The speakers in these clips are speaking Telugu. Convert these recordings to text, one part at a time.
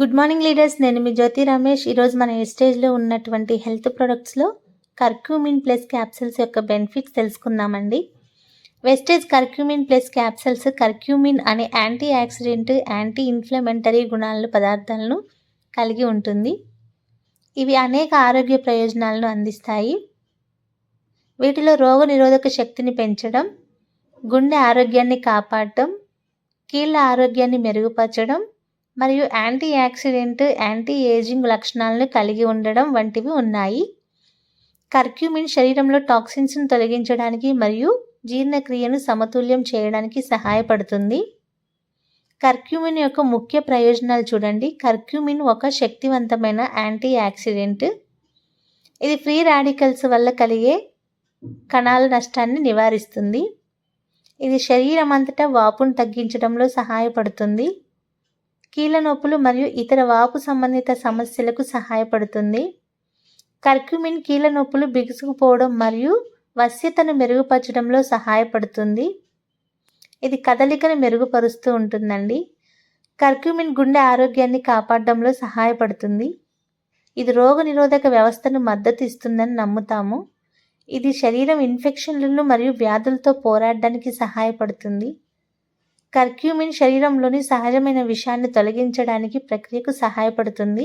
గుడ్ మార్నింగ్ లీడర్స్ నేను మీ జ్యోతి రమేష్. ఈరోజు మన ఎస్టేజ్లో ఉన్నటువంటి హెల్త్ ప్రొడక్ట్స్లో కర్క్యూమిన్ ప్లస్ క్యాప్సిల్స్ యొక్క బెనిఫిట్స్ తెలుసుకుందామండి. Vestige curcumin plus capsules curcumin అనే యాంటీ యాక్సిడెంట్ యాంటీ ఇన్ఫ్లమెంటరీ గుణాలను పదార్థాలను కలిగి ఉంటుంది. ఇవి అనేక ఆరోగ్య ప్రయోజనాలను అందిస్తాయి. వీటిలో రోగ నిరోధక శక్తిని పెంచడం గుండె ఆరోగ్యాన్ని కాపాడటం కీళ్ళ ఆరోగ్యాన్ని మెరుగుపరచడం మరియు యాంటీ యాక్సిడెంట్ యాంటీ ఏజింగ్ లక్షణాలను కలిగి ఉండడం వంటివి ఉన్నాయి. కర్క్యూమిన్ శరీరంలో టాక్సిన్స్ను తొలగించడానికి మరియు జీర్ణక్రియను సమతుల్యం చేయడానికి సహాయపడుతుంది. కర్క్యూమిన్ యొక్క ముఖ్య ప్రయోజనాలు చూడండి. కర్క్యూమిన్ ఒక శక్తివంతమైన యాంటీ యాక్సిడెంట్. ఇది ఫ్రీ రాడికల్స్ వల్ల కలిగే కణాల నష్టాన్ని నివారిస్తుంది. ఇది శరీరం అంతటా వాపును తగ్గించడంలో సహాయపడుతుంది. కీళ్ళ నొప్పులు మరియు ఇతర వాపు సంబంధిత సమస్యలకు సహాయపడుతుంది. కర్క్యూమిన్ కీళ్ళ నొప్పులు బిగుసుకుపోవడం మరియు వశ్యతను మెరుగుపరచడంలో సహాయపడుతుంది. ఇది కదలికను మెరుగుపరుస్తూ ఉంటుందండి. కర్క్యూమిన్ గుండె ఆరోగ్యాన్ని కాపాడడంలో సహాయపడుతుంది. ఇది రోగనిరోధక వ్యవస్థను మద్దతు ఇస్తుందని నమ్ముతాము. ఇది శరీరం ఇన్ఫెక్షన్లను మరియు వ్యాధులతో పోరాడడానికి సహాయపడుతుంది. కర్క్యూమిన్ శరీరంలోని సహజమైన విషాన్ని తొలగించడానికి ప్రక్రియకు సహాయపడుతుంది.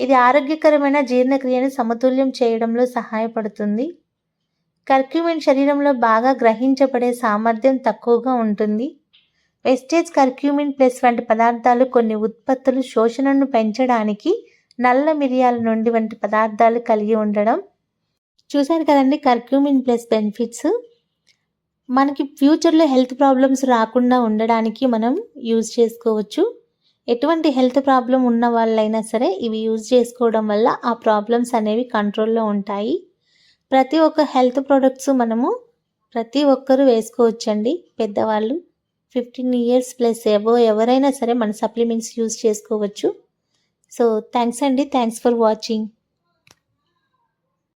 ఇది ఆరోగ్యకరమైన జీర్ణక్రియను సమతుల్యం చేయడంలో సహాయపడుతుంది. కర్క్యూమిన్ శరీరంలో బాగా గ్రహించబడే సామర్థ్యం తక్కువగా ఉంటుంది. వెస్టేజ్ కర్క్యూమిన్ ప్లస్ వంటి పదార్థాలు కొన్ని ఉత్పత్తులు శోషణను పెంచడానికి నల్ల మిరియాల నుండి వంటి పదార్థాలు కలిగి ఉండడం. చూశారు కదండి కర్క్యూమిన్ ప్లస్ బెనిఫిట్స్? మనకి ఫ్యూచర్లో హెల్త్ ప్రాబ్లమ్స్ రాకుండా ఉండడానికి మనం యూజ్ చేసుకోవచ్చు. ఎటువంటి హెల్త్ ప్రాబ్లం ఉన్న వాళ్ళైనా సరే ఇవి యూజ్ చేసుకోవడం వల్ల ఆ ప్రాబ్లమ్స్ అనేవి కంట్రోల్లో ఉంటాయి. ప్రతి ఒక్క హెల్త్ ప్రొడక్ట్స్ మనము ప్రతి ఒక్కరూ వేసుకోవచ్చండి పెద్దవాళ్ళు. ఫిఫ్టీన్ ఇయర్స్ ప్లస్ ఎవో ఎవరైనా సరే మన సప్లిమెంట్స్ యూజ్ చేసుకోవచ్చు. సో థ్యాంక్స్ అండి. Thanks for watching